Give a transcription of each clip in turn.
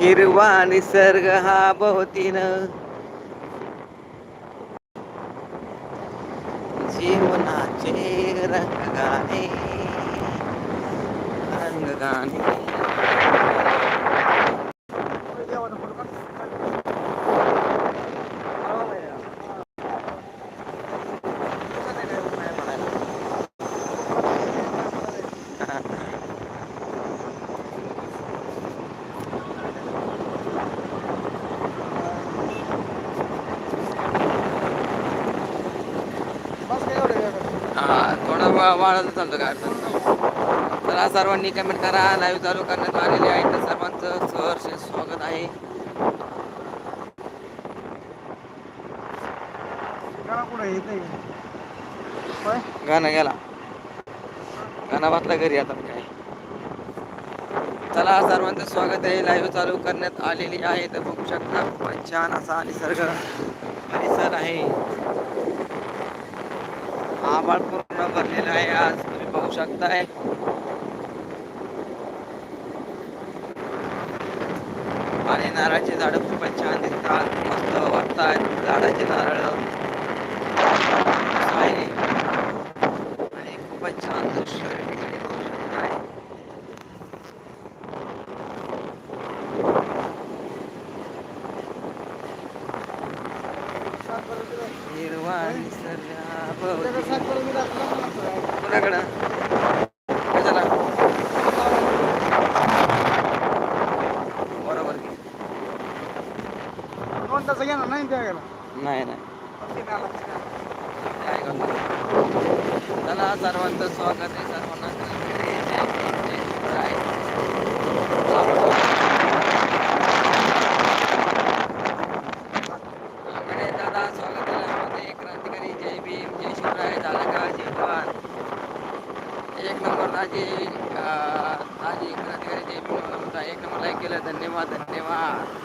हिरवा निसर्ग हा बहुतीन जीवनाचे रंगगाणे रंग गाणे थोडा वा- वाढत चालतो काय. तर सर्वांनी कमेंट करा. लाईव्ह चालू करण्यात आलेले आहे. तर सर्वांचं सहर्ष स्वागत आहे. गाणं गेला गाणं वाचला घरी आता काय. चला सर्वांचं स्वागत आहे. लाईव्ह चालू करण्यात आलेली आहे. तर बघू शकता खूपच छान असा निसर्ग परिसर आहे. आभाळ पूर्ण आहे आज तुम्ही पाहू शकताय आणि नारळाची झाडं खूपच छान दिसतात मस्त वाटतात झाडाचे नारळ आहे आणि खूपच छान दृश्य या ठिकाणी बघू शकताय हिरवा निसर्गाभोवती कुणाकडं? कशाला बरोबर की नाही नाही काय करणार? चला सर्वांचं स्वागत आहे सर्वांना जय भीम, जय शिवराय. आंबेडे दादा स्वागत आहे लाईव्हमध्ये. क्रांतिकारी जय भीम जय शिवराय झालं का जेवण एक नंबर दाजी अं, दाजी क्रांतिकारी जय भीम म्हणता एक नंबर लाईक केलं धन्यवाद धन्यवाद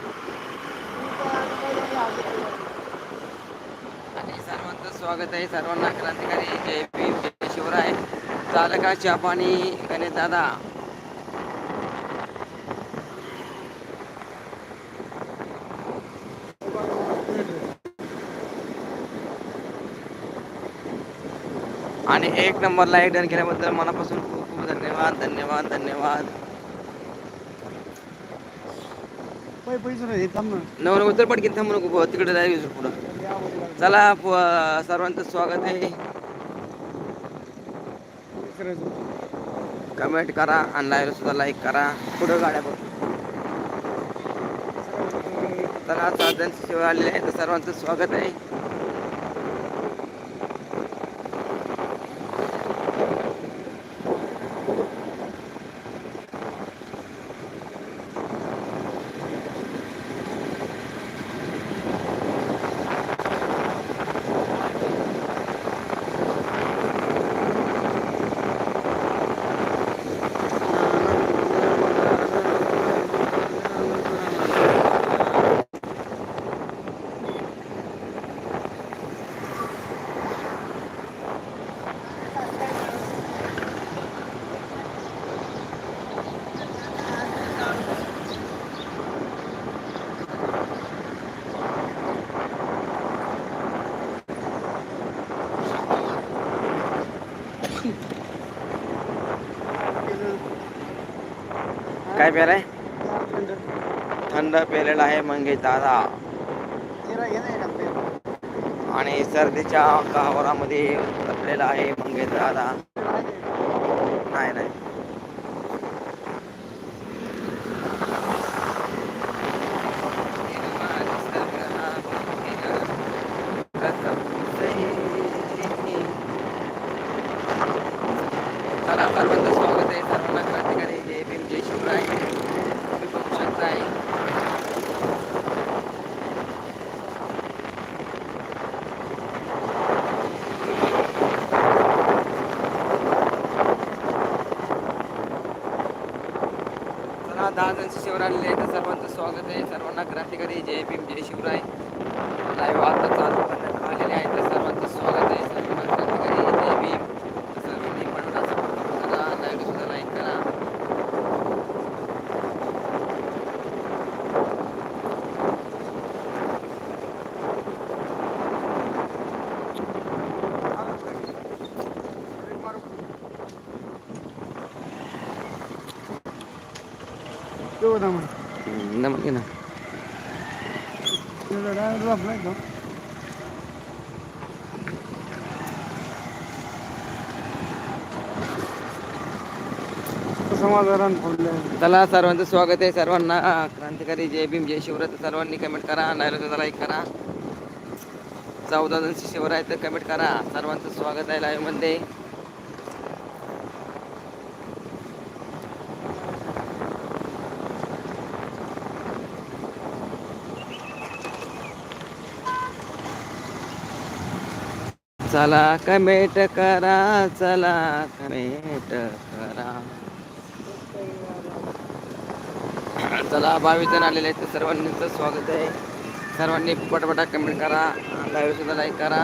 आणि सर्वांचं स्वागत आहे सर्वांना क्रांतिकारी जय भीम जय शिवराय झालं का चहा पाणी गणेश दादा आणि एक नंबर लाईक डन केल्याबद्दल मनापासून खूप खूप धन्यवाद धन्यवाद धन्यवाद नऊ नऊ तर पटकीन थांबू नको तिकडे जाईल पुढं चला सर्वांचं स्वागत आहे कमेंट करा आणि लाईव्ह सुद्धा लाईक करा. पुढं गाड्या बघ. तर आज जण आहे. तर सर्वांचं स्वागत आहे. काय थंड पेरलेला आहे मंगेश दादा. आणि सर्दीच्या कावरामध्ये लपलेला आहे मंगेश दादा. नाही नाही चला सर्वांचं स्वागत आहे सर्वांना क्रांतिकारी जय भीम जय शिवराय तुम्ही बघू शकताय चला दहा जण शिवराय आलेले आहेत तर सर्वांचं स्वागत आहे. सर्वांना क्रांतिकारी जय भीम जय शिवराय लाईव्ह आता चालू करण्यात आलेले आहे तर सर्वांचं स्वागत आहे सर्व क्रांतिकारी जय भीम सर्वांनी म्हणून सपोर्ट करा लाईव्ह सुद्धा लाईक करा नमस्ते ना. समाधान चला सर्वांचं स्वागत आहे सर्वांना. क्रांतिकारी जय भीम जय शिवराय. सर्वांनी कमेंट करा लाईव्ह सुद्धा लाईक करा. चौदा जण शिवर आहे तर कमेंट करा. सर्वांचं स्वागत आहे लाईव्ह चला कमेंट करा चला कमेंट करा. चला बावीस जण आलेले आहेत तर सर्वांचं स्वागत आहे. सर्वांनी पटापटा कमेंट करा लाईव्ह सुद्धा लाईक करा.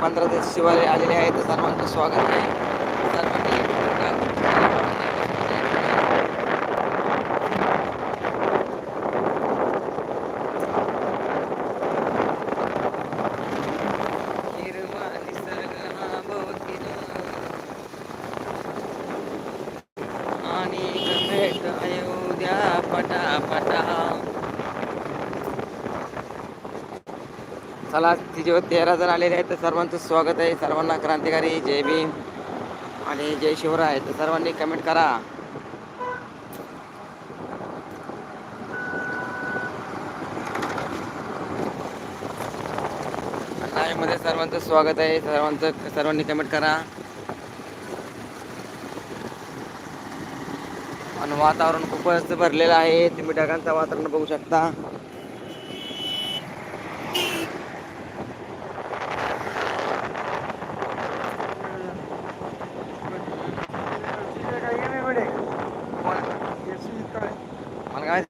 पंधरा दिवस शिवाय आलेले आहेत तर सर्वांचं स्वागत आहे सर्वांनी हिरवा निसर्ग हा भोवतीनं आणि कमेट अयोध्या पटापटा चला तिच्यावर तेरा जण आलेले आहेत. तर सर्वांचं स्वागत आहे. सर्वांना क्रांतिकारी जय भीम आणि जय शिवराय. तर सर्वांनी कमेंट करा. मध्ये सर्वांचं स्वागत आहे. सर्वांचं सर्वांनी कमेंट करा. आणि वातावरण खूपच भरलेलं आहे. तुम्ही ढगांचं वातावरण बघू शकता मला काय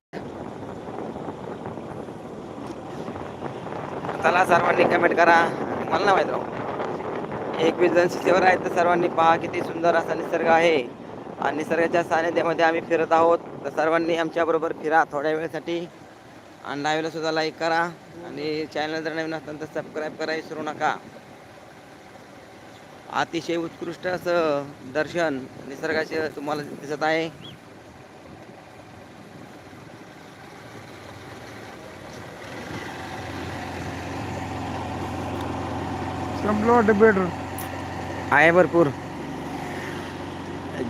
चला सर्वांनी कमेंट करा. मला नाही माहिती राहू एकवीस जण शिटेवर आहेत तर सर्वांनी पहा किती सुंदर असा निसर्ग आहे. आणि निसर्गाच्या सानिध्यामध्ये आम्ही फिरत आहोत. तर सर्वांनी आमच्याबरोबर फिरा थोड्या वेळेसाठी. आणि लाईव्हला सुद्धा लाईक करा. आणि चॅनल जर नवीन असतं तर सबस्क्राईब करा विसरू नका. अतिशय उत्कृष्ट असं दर्शन निसर्गाचे तुम्हाला दिसत आहे. बेटर आहे भरपूर.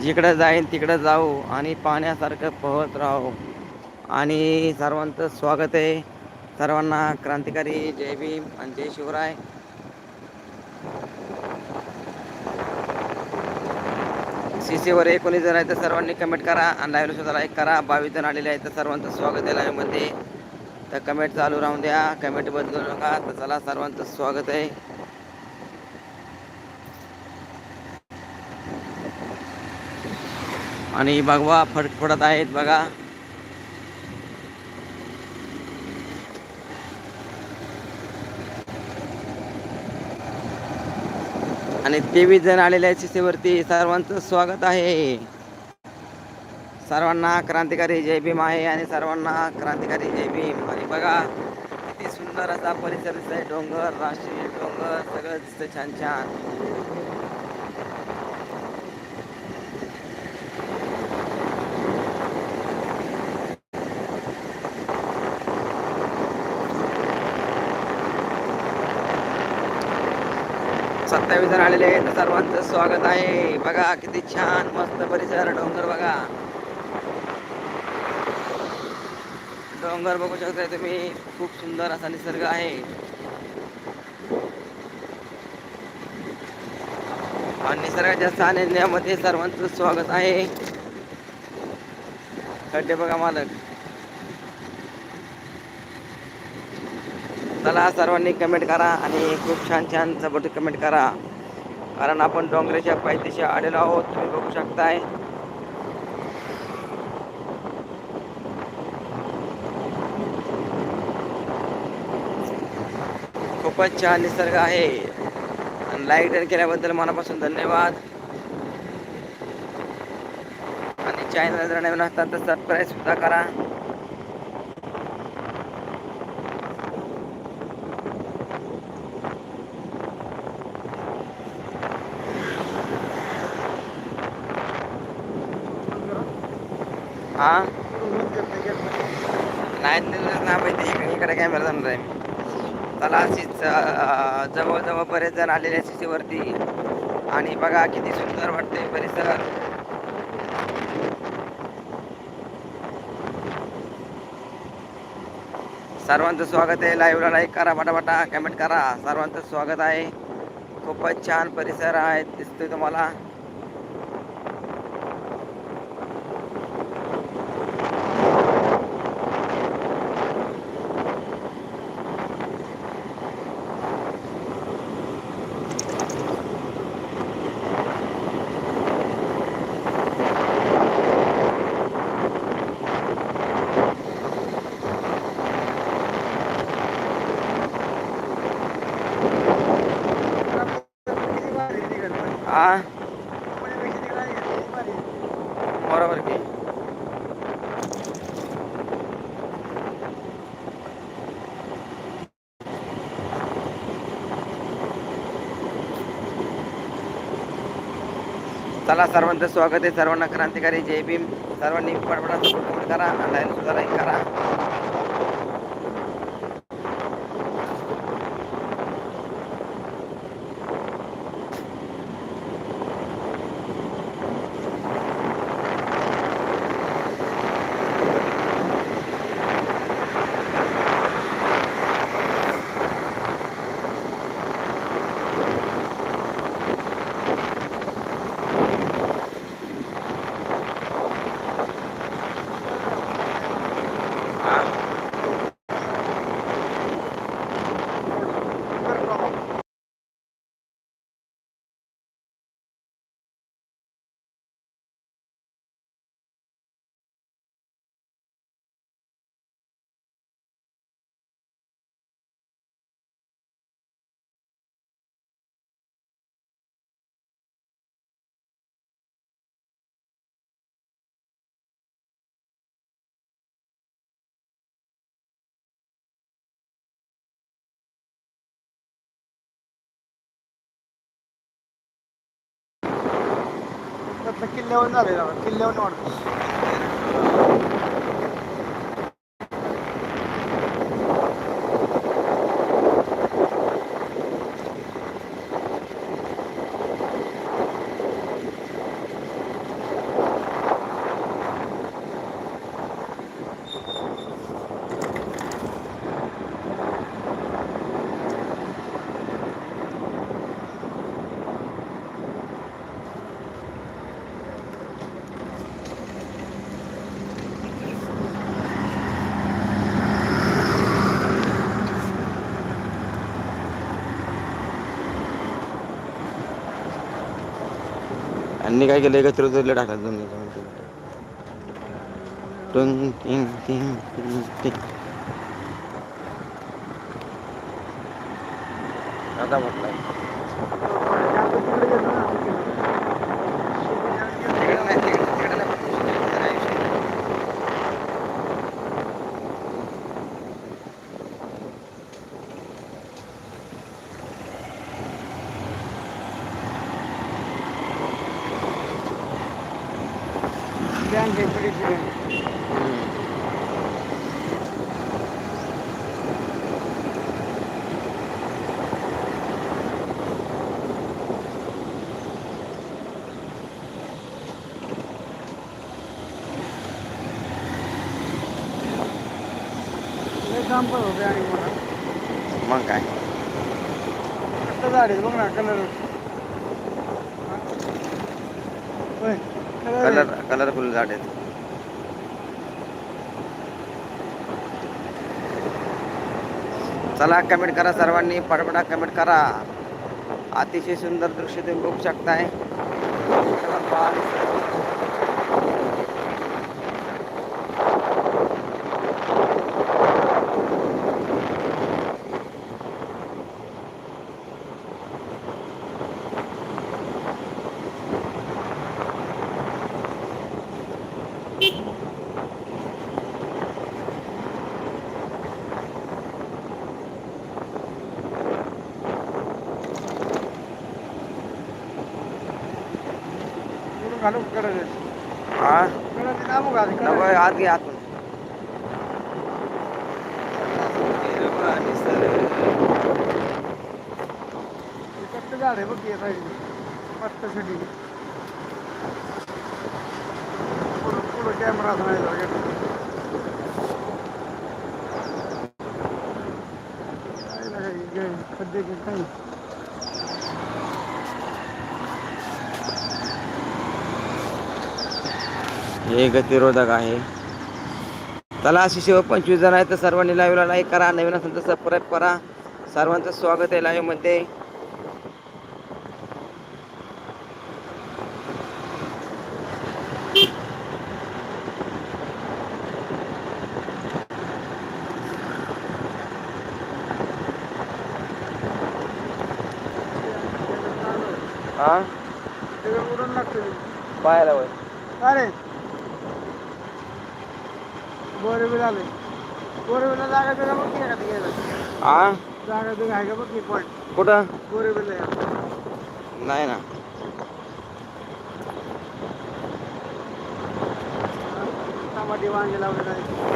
जिकडं जाईन तिकडं जाऊ आणि पाण्यासारखं पोहत राहू. आणि सर्वांचं स्वागत आहे. सर्वांना क्रांतिकारी जय भीम आणि जय शिवराय. सी सीवर एकोणीस जण आहे तर सर्वांनी कमेंट करा आणि लाईव्ह सुद्धा लाईक करा. बावीस जण आलेले आहेत तर सर्वांचं स्वागत आहे लाईव्हमध्ये तर कमेंट चालू राहून द्या. कमेंट बदलू नका. तर चला सर्वांचं स्वागत आहे. आणि भगवा फडफडत आहेत बघा. आणि तेवीस जण आलेले आहेत शिस्तीवरती सर्वांचं स्वागत आहे. सर्वांना क्रांतिकारी जय भीम आहे आणि सर्वांना क्रांतिकारी जय भीम. आणि बघा किती सुंदर असा परिसर दिसत आहे डोंगर राष्ट्रीय डोंगर सगळं दिसतं छान छान. सत्तावीस जण आलेले आहेत. सर्वांचं स्वागत आहे. बघा किती छान मस्त परिसर डोंगर बघा. डोंगर बघू शकताय तुम्ही. खूप सुंदर असा निसर्ग आहे. आणि निसर्गाच्या सानिध्यामध्ये सर्वांचं स्वागत आहे. खड्डे बघा मालक. चला सर्वांनी कमेंट करा आणि खूप छान छान जबरदस्त कमेंट करा. कारण आपण डोंगराच्या पायथ्याशी आलेलो आहोत तुम्ही बघू शकताय. खूपच छान निसर्ग आहे. आणि लाइट केल्याबद्दल मनापासून धन्यवाद. आणि चॅनल जर नवीन असतात तर सबस्क्राईब सुद्धा करा. हा? नाही ना माहिती. इकडे कॅमेरा जाणार आहे चला अशीच जवळजवळ बरेच जण आलेले आहे वरती आणि बघा किती सुंदर वाटते परिसर. सर्वांचं स्वागत आहे. लाईव्हला लाईक करा फटाफटा कमेंट करा. सर्वांचं स्वागत आहे. खूपच छान परिसर आहे दिसतोय तुम्हाला हा बरोबर की चला सर्वांचं स्वागत आहे. सर्वांना क्रांतिकारी जय भीम. सर्वांनी पडपडा सपोर्ट करा. आणि सुद्धा करा. കിലോ എന്ന് അറിയാം കിലോ എന്ന് പറഞ്ഞു यांनी काय केलं? एकत्र जोडले टाकलं दोन्ही टुंग तीन तीन तीन आता म्हटलं तिकडे नाही, तिकडे- तिकडे नाही. तिकडे नाही विषय. बँक आहे बडीची बँक हम्म. लय काम पण होते आणि मग काय? कसलं झाड बघ ना कलर कलर कलरफुल झाड आहेत. चला कमेंट करा सर्वांनी पटपटा कमेंट करा. अतिशय सुंदर दृश्य तुम्ही बघू शकताय. इकडून घालू कडे हा? कडे दाबू घाल नको आत घे आतून कट्ट झाड आहे बघ की साईड पट्टासाठी पुढं पुढं कॅमेरा असं नाही झाला काय लागायचं सध्या काही हे गतिरोधक आहे. चला अशी शिव पंचवीस जण आहे तर सर्वांनी लाईव्हला लाईक करा. नवीन असेल तर सबस्क्राईब करा. सर्वांचं स्वागत आहे लाईव्हमध्ये पाहायला वय अरे आले जागा बघ की एखादी घ्यायला. जागा आहे का बघ की पॉईंट कुठं? नाही ना. टमाटे वांगे लावले नाही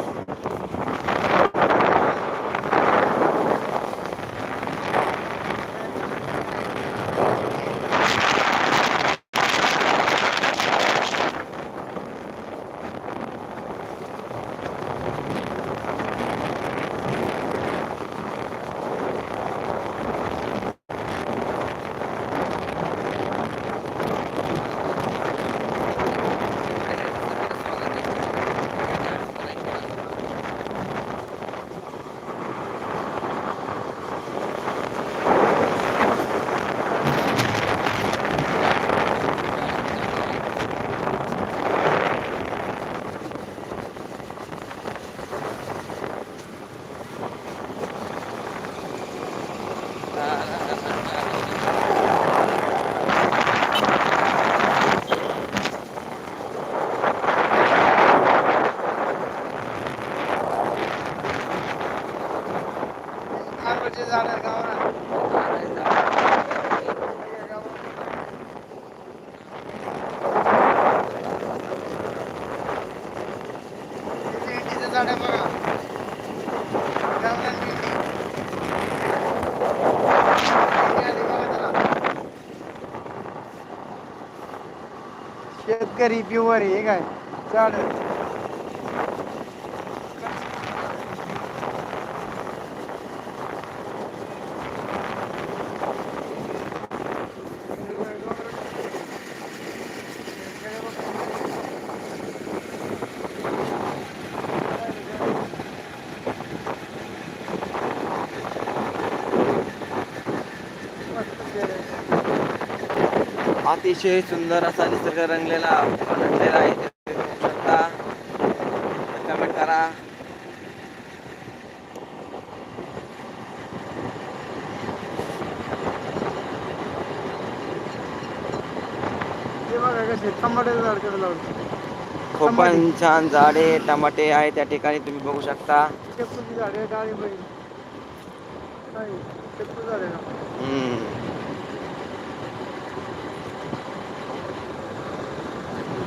आंब्याचे झाड आहे गावाला भेंडीचं झाड आहे बघा शेतकरी पिवर हे काय? झाड. अतिशय सुंदर असा निसर्ग रंगलेला नटलेला आहे. शकता कमेंट करा. बघा कसे टमाट्याचं झाड कसं लावलं? खूप पण छान झाडे टमाटे आहे त्या ठिकाणी तुम्ही बघू शकता. झाडे हम्म.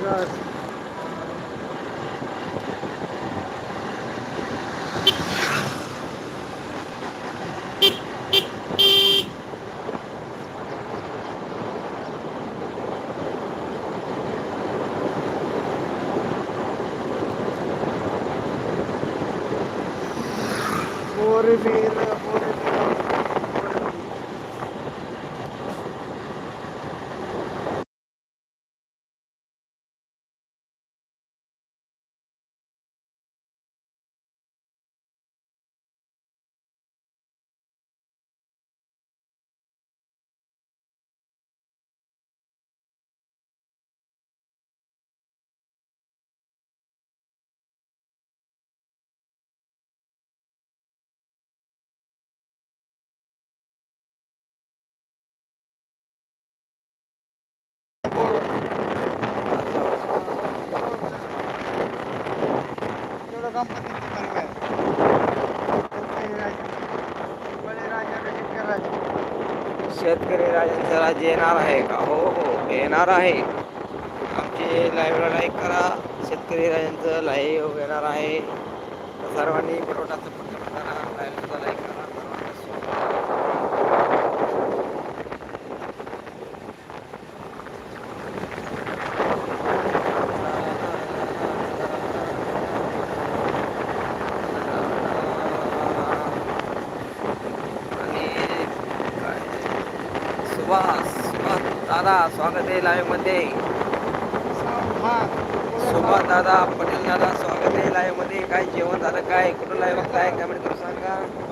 झाड तर आज येणार आहे का? हो हो येणार आहे. आमची लाईव्हला लाईक करा. शेतकरी राजांचं लाईव्ह येणार आहे. सर्वांनी पुरवठाचं पत्र लाईव्ह लाईक करा. स्वागत आहे लाईव्हमध्ये सुभाष दादा पटेल दादा स्वागत आहे लाईव्हमध्ये काय जेवण झालं काय? कुठं लाईव्ह बघताय? कमेंट करून सांगा.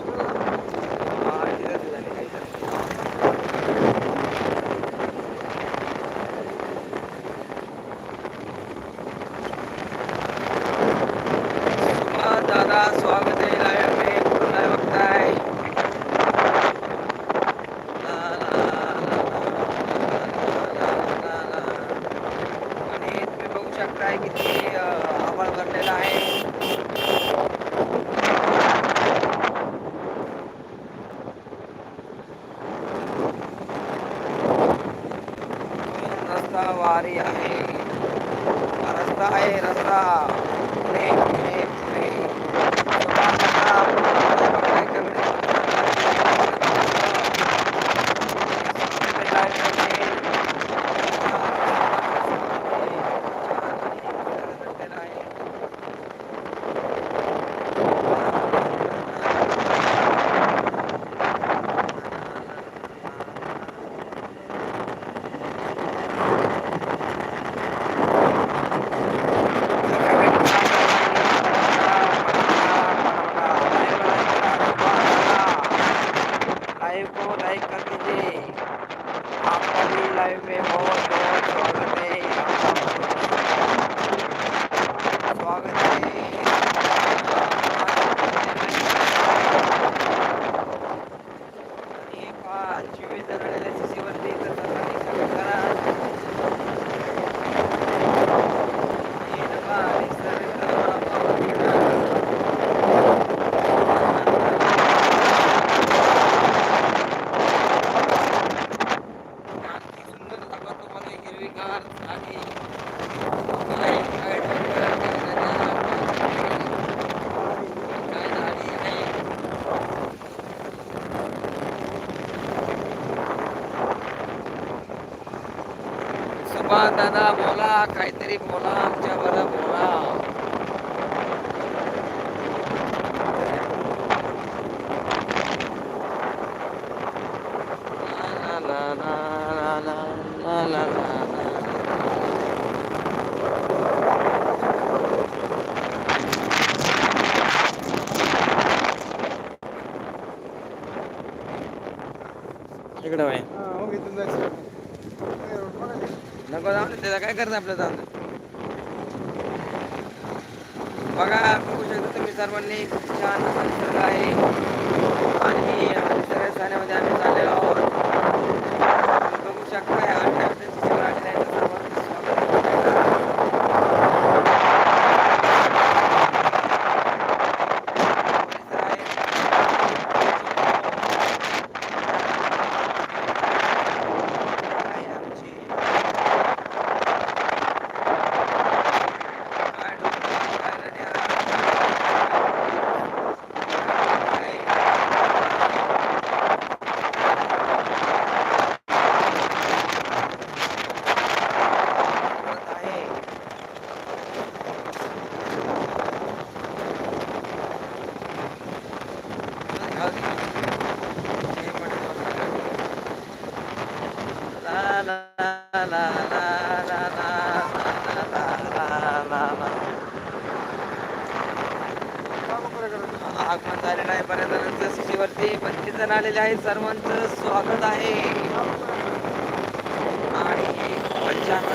बांधवांना बोला काहीतरी बोला आमच्या बरं बोला. करत आपलं तांदूळ बघा बघू शकता तुम्ही सर्वांनी. किती जण आलेले आहे सर्वांचं स्वागत आहे. आणि पंचांग